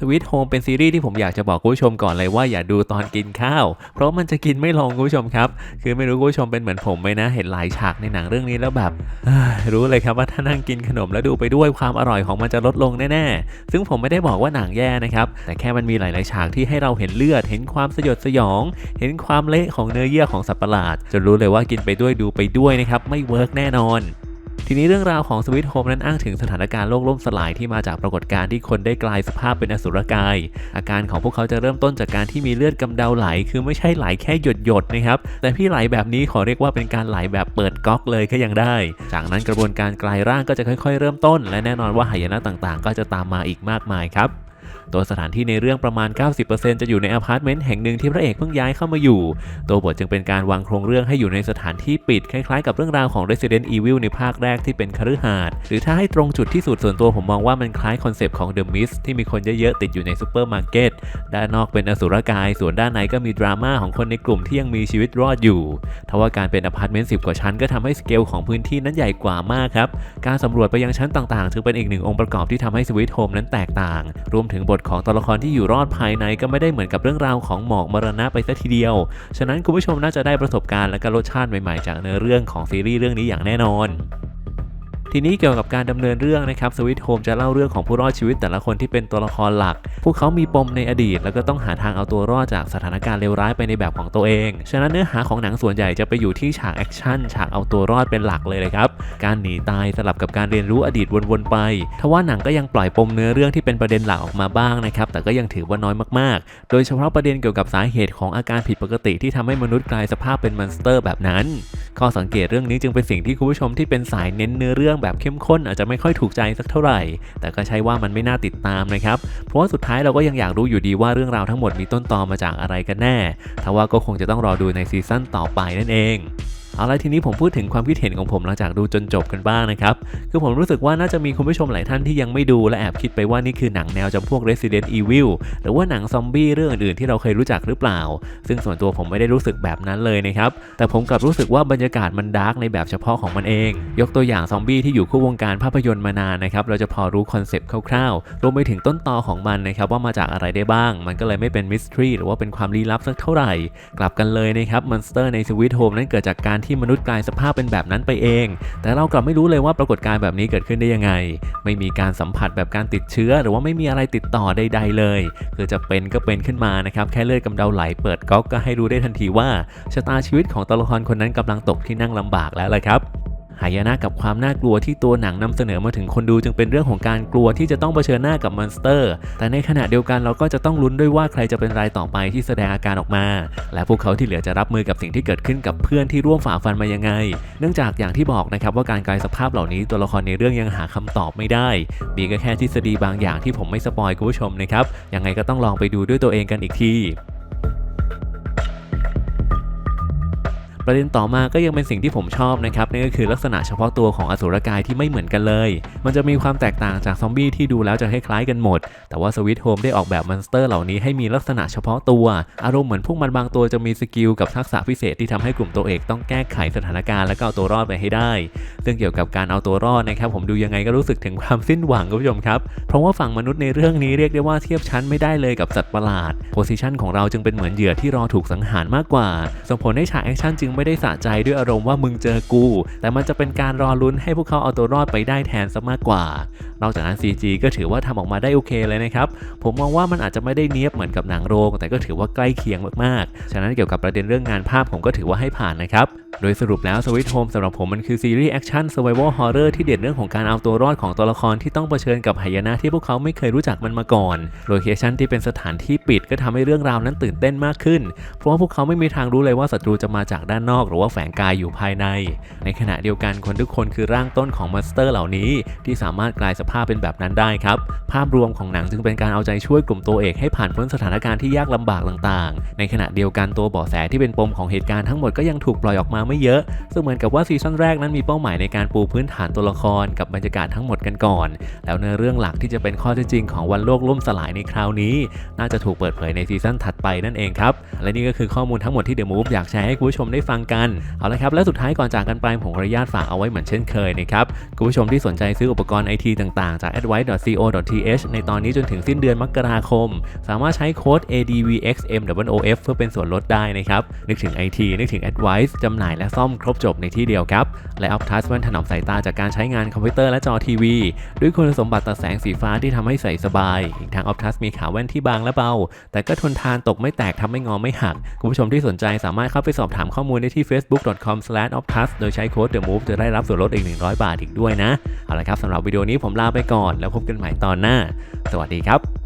สวิตโฮมเป็นซีรีส์ที่ผมอยากจะบอกคุณผู้ชมก่อนเลยว่าอย่าดูตอนกินข้าว เพราะมันจะกินไม่ลงคุณผู้ชมครับ คือไม่รู้คุณผู้ชมเป็นเหมือนผมไหมนะ เห็นหลายฉากในหนังเรื่องนี้แล้วแบบรู้เลยครับว่าถ้านั่งกินขนมแล้วดูไปด้วยความอร่อยของมันจะลดลงแน่ๆ ซึ่งผมไม่ได้บอกว่าหนังแย่นะครับ แต่แค่มันมีหลาย ๆ ฉากที่ให้เราเห็นเลือด เห็นความสยดสยอง เห็นความเละของเนื้อเยื่อของสัตว์ประหลาด จนรู้เลยว่ากินไปด้วยดูไปด้วยนะครับไม่เวิร์กแน่นอน ทีนี้เรื่องราวของสวิตโฮมนั้นอ้างถึงสถานการณ์โลกล่มสลายที่มาจากปรากฏการณ์ที่คนได้กลายสภาพเป็นอสุรกาย อาการของพวกเขาจะเริ่มต้นจากการที่มีเลือดกำเดาไหล คือไม่ใช่ไหลแค่หยดหยดๆนะครับ แต่พี่ไหลแบบนี้ขอเรียกว่าเป็นการไหลแบบเปิดก๊อกเลยก็ยังได้ จากนั้นกระบวนการกลายร่างก็จะค่อย ๆ เริ่มต้น และแน่นอนว่าหายนะต่างๆ ก็จะตามมาอีกมากมายครับ ตัวสถานที่ในเรื่องประมาณ 90%จะอยู่ในอพาร์ตเมนต์แห่งหนึ่งที่พระเอกเพิ่งย้ายเข้ามาอยู่ ตัวบทจึงเป็นการวางโครงเรื่องให้อยู่ในสถานที่ปิด คล้ายๆกับเรื่องราวของ Resident Evil ในภาคแรกที่เป็นคฤหาสน์หรือถ้าให้ตรงจุดที่สุดส่วนตัวผมมองว่ามันคล้ายคอนเซปต์ของ The Mist ที่มีคนเยอะๆติดอยู่ในซูเปอร์มาร์เก็ตด้านนอกเป็นอสุรกาย ส่วนด้านในก็มีดราม่าของคนในกลุ่มที่ยังมีชีวิตรอดอยู่ทว่าการเป็นอพาร์ตเมนต์10กว่าชั้นก็ทำให้สเกลของพื้นที่นั้นใหญ่กว่ามากครับ การสำรวจไปยังชั้นต่างๆจึงเป็นอีกหนึ่งองค์ประกอบที่ทำให้สวิตโฮมนั้นแตกต่าง รวมถึงบทของตัวละครที่อยู่รอดภายในก็ไม่ได้เหมือนกับเรื่องราวของหมอกมรณะไปซะทีเดียว ฉะนั้นคุณผู้ชมน่าจะได้ประสบการณ์และก็รสชาติใหม่ๆ จากเนื้อเรื่องของซีรีส์เรื่องนี้อย่างแน่นอน ทีนี้เกี่ยวกับการดำเนินเรื่องนะครับสวิตโฮมจะเล่าเรื่องของผู้รอดชีวิตแต่ละคนที่เป็นตัวละครหลัก พวกเขามีปมในอดีต แล้วก็ต้องหาทางเอาตัวรอดจากสถานการณ์เลวร้ายไปในแบบของตัวเอง ฉะนั้นเนื้อหาของหนังส่วนใหญ่จะไปอยู่ที่ฉากแอคชั่นฉากเอาตัวรอดเป็นหลักเลยเลยครับ การหนีตายสลับกับการเรียนรู้อดีตวนๆไป ทว่าหนังก็ยังปล่อยปมเนื้อเรื่องที่เป็นประเด็นหลักออกมาบ้างนะครับ แต่ก็ยังถือว่าน้อยมากๆ โดยเฉพาะประเด็นเกี่ยวกับสาเหตุของอาการผิดปกติที่ทำให้มนุษย์กลายสภาพเป็นมอนสเตอร์แบบนั้น ข้อสังเกตเรื่องนี้จึงเป็นสิ่งที่คุณผู้ชมที่เป็นสายเน้นเนื้อเรื่องแบบเข้มข้นอาจจะไม่ค่อยถูกใจสักเท่าไหร่ แต่ก็ใช่ว่ามันไม่น่าติดตามนะครับ เพราะว่าสุดท้ายเราก็ยังอยากรู้อยู่ดีว่าเรื่องราวทั้งหมดมีต้นตอมาจากอะไรกันแน่ทว่าก็คงจะต้องรอดูในซีซั่นต่อไปนั่นเอง เอาละทีนี้ผมพูดถึงความคิดเห็นของผมหลังจากดูจนจบกันบ้างนะครับ คือผมรู้สึกว่าน่าจะมีคุณผู้ชมหลายท่านที่ยังไม่ดูและแอบคิดไปว่านี่คือหนังแนวจำพวก Resident Evil หรือว่าหนังซอมบี้เรื่องอื่นๆที่เราเคยรู้จักหรือเปล่า ซึ่งส่วนตัวผมไม่ได้รู้สึกแบบนั้นเลยนะครับ แต่ผมกลับรู้สึกว่าบรรยากาศมันดาร์กในแบบเฉพาะของมันเอง ยกตัวอย่างซอมบี้ที่อยู่คู่วงการภาพยนตร์มานานนะครับ เราจะพอรู้คอนเซปต์คร่าวๆ รวมไปถึงต้นตอของมันนะครับว่ามาจากอะไรได้บ้าง มันก็เลยไม่เป็นมิสทรีหรือว่าเป็นความลี้ลับสักเท่าไหร่ กลับกันเลยนะครับมอนสเตอร์ในสวิตโฮมนั้นเกิดจากการที่มนุษย์กลายสภาพเป็นแบบนั้นไปเอง แต่เรากลับไม่รู้เลยว่าปรากฏการณ์แบบนี้เกิดขึ้นได้ยังไง ไม่มีการสัมผัสแบบการติดเชื้อ หรือว่าไม่มีอะไรติดต่อใด ๆ เลยคือจะเป็นก็เป็นขึ้นมานะครับแค่เลือดกำเดาไหลเปิดก๊อกก็ให้รู้ได้ทันทีว่าชะตาชีวิตของตัวละครคนนั้นกำลังตกที่นั่งลำบากแล้วละครับ หายนะกับความน่ากลัวที่ตัวหนังนำเสนอมาถึงคนดูจึงเป็นเรื่องของการกลัวที่จะต้องเผชิญหน้ากับมอนสเตอร์ แต่ในขณะเดียวกันเราก็จะต้องลุ้นด้วยว่าใครจะเป็นรายต่อไปที่แสดงอาการออกมา และพวกเขาที่เหลือจะรับมือกับสิ่งที่เกิดขึ้นกับเพื่อนที่ร่วมฝ่าฟันมายังไง เนื่องจากอย่างที่บอกนะครับว่าการกลายสภาพเหล่านี้ตัวละครในเรื่องยังหาคำตอบไม่ได้ มีก็แค่ทฤษฎีบางอย่างที่ผมไม่สปอยคุณผู้ชมนะครับยังไงก็ต้องลองไปดูด้วยตัวเองกันอีกที ประเด็นต่อมาก็ยังเป็นสิ่งที่ผมชอบนะครับนั่นก็คือลักษณะเฉพาะตัวของอสุรกายที่ไม่เหมือนกันเลย มันจะมีความแตกต่างจากซอมบี้ที่ดูแล้วจะคล้ายๆกันหมด แต่ว่าสวิตโฮมได้ออกแบบมอนสเตอร์เหล่านี้ให้มีลักษณะเฉพาะตัว อารมณ์เหมือนพวกมันบางตัวจะมีสกิลกับทักษะพิเศษที่ทำให้กลุ่มตัวเอกต้องแก้ไขสถานการณ์และก็เอาตัวรอดไปให้ได้ ซึ่งเกี่ยวกับการเอาตัวรอดนะครับผมดูยังไงก็รู้สึกถึงความสิ้นหวังคุณผู้ชมครับเพราะว่าฝั่งมนุษย์ในเรื่องนี้เรียกได้ว่าเทียบชั้นไม่ได้เลยกับสัตว์ประหลาดโพซิชันของเราจึงเป็นเหมือนเหยื่อที่รอถูกสังหารมากกว่าส่งผลให้ฉากแอคชั่นจึงไม่ได้สะใจด้วยอารมณ์ว่ามึงเจอกู แต่มันจะเป็นการรอลุ้นให้พวกเขาเอาตัวรอดไปได้แทนซะมากกว่า นอกจากนั้น CG ก็ถือว่าทำออกมาได้โอเคเลยนะครับ ผมมองว่ามันอาจจะไม่ได้เนียบเหมือนกับหนังโรง แต่ก็ถือว่าใกล้เคียงมากๆ ฉะนั้นเกี่ยวกับประเด็นเรื่องงานภาพผมก็ถือว่าให้ผ่านนะครับ โดยสรุปแล้ว Sweet Home สำหรับผมมันคือซีรีส์แอคชั่น Survival Horror ที่เด่นเรื่องของการเอาตัวรอดของตัวละครที่ต้องเผชิญกับหายนะที่พวกเขาไม่เคยรู้จักมันมาก่อน โลเคชั่นที่เป็นสถานที่ปิดก็ทำให้เรื่องราวนั้นตื่นเต้นมากขึ้น เพราะว่าพวกเขาไม่มีทางรู้เลยว่าศัตรูจะมาจากด้านนอก หรือว่าแฝงกายอยู่ภายใน ในขณะเดียวกันคนทุกคนคือร่างต้นของมอนสเตอร์เหล่านี้ที่สามารถกลายสภาพเป็นแบบนั้นได้ครับ ภาพรวมของหนังจึงเป็นการเอาใจช่วยกลุ่มตัวเอกให้ผ่านพ้นสถานการณ์ที่ยากลำบากต่างๆ ในขณะเดียวกันตัวเบาะแสที่เป็นปมของเหตุการณ์ทั้งหมดก็ยังถูกปล่อยออกมาไม่เยอะซึ่งเหมือนกับว่าซีซั่นแรกนั้นมีเป้าหมายในการปูพื้นฐานตัวละครกับบรรยากาศทั้งหมดกันก่อน แล้วเนื้อเรื่องหลักที่จะเป็นข้อเท็จจริงของวันโลกล่มสลายในคราวนี้ น่าจะถูกเปิดเผยในซีซั่นถัดไปนั่นเองครับ และนี่ก็คือข้อมูลทั้งหมดที่ The Move อยากแชร์ให้คุณผู้ชมได้ฟังกัน เอาละครับและสุดท้ายก่อนจากกันไปผมขออนุญาตฝากเอาไว้เหมือนเช่นเคยนะครับคุณผู้ชมที่สนใจซื้ออุปกรณ์ไอทีต่างๆ จาก advice.co.th ในตอนนี้จนถึงสิ้นเดือนมกราคม สามารถใช้โค้ด ADVXMWOF เพื่อเป็นส่วนลดได้นะครับนึกถึง IT นึกถึง Advice จำหน่ายและซ่อมครบจบในที่เดียวครับ และ Optus แว่นถนอมสายตาจากการใช้งานคอมพิวเตอร์และจอทีวี ด้วยคุณสมบัติตัดแสงสีฟ้าที่ทำให้ใส่สบาย อีกทั้ง Optus มีขาแว่นที่บางและเบา แต่ก็ทนทานตกไม่แตกทำไม่งอไม่หัก คุณผู้ชมที่สนใจสามารถเข้าไปสอบถามข้อมูลได้ที่ facebook.com/optus โดยใช้โค้ด the move จะได้รับส่วนลดอีก 100 บาทอีกด้วยนะ เอาละครับสำหรับวิดีโอนี้ผมลาไปก่อน แล้วพบกันใหม่ตอนหน้า สวัสดีครับ